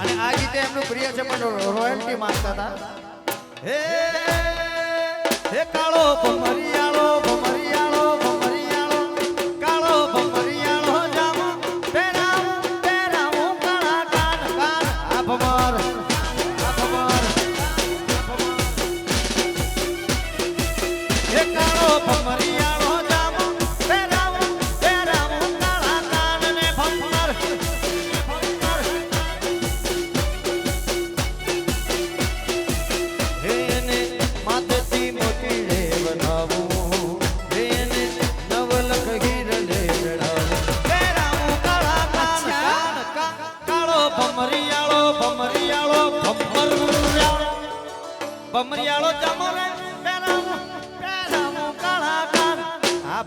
અને આ ગીતે એમનું પ્રિય છે પણ રોયલ્ટી માંગતા હતા.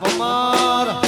Tomara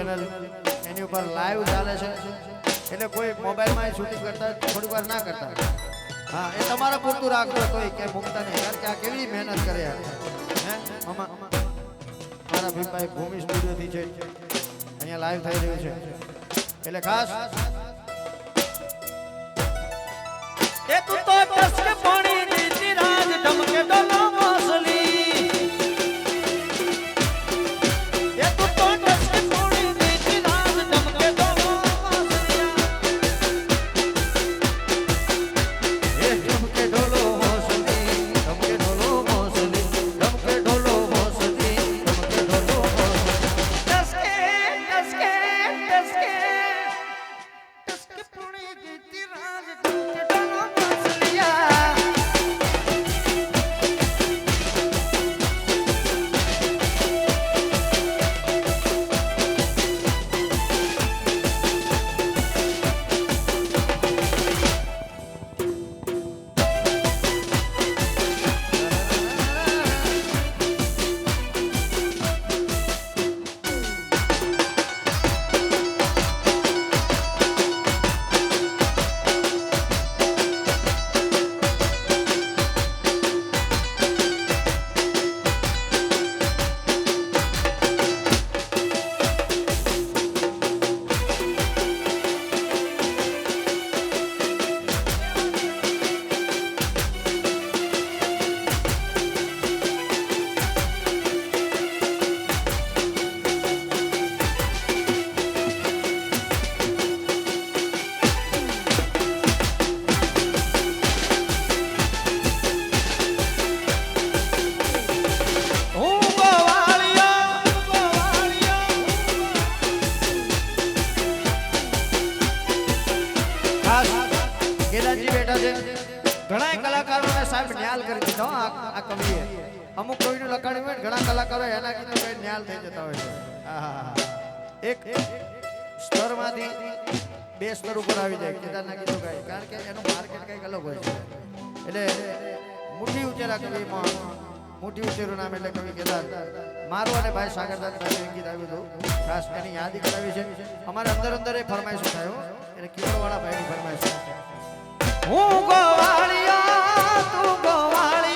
ચેનલ એની ઉપર લાઈવ ચાલે છે. એટલે કોઈ મોબાઈલમાં શૂટિંગ કરતા થોડીક વાર ના કરતા. હા, એ તમારે પૂરતું રાખજો તો કે ભૂમતા નહીં. કારણ કે આ કેવી મહેનત કરે હે? મારા ભીમભાઈ ભૂમિ સ્ટુડિયોથી છે. અહીંયા લાઈવ થઈ રહ્યું છે. એટલે ખાસ સ્તર ઉપર આવી જાય કેદારના ગીતો ગાય. કારણ કે એનું માર્કેટ કંઈક અલગ હોય એટલે મુઠ્ઠી ઉચેરા કવિમાં, મુઠ્ઠી ઉચેરું નામ એટલે કવિ કેદાર. મારું અને ભાઈ સાગરદાસ ભાઈ ગીત આવ્યું હતું. ખાસ એની યાદી કરાવી છે. અમારે અંદર અંદર એ ફરમાઈશ થયો એટલે કિશોરવાળા ભાઈની ફરમાઈશ. હું ગોવાળિયા, તું ગોવાળિયો.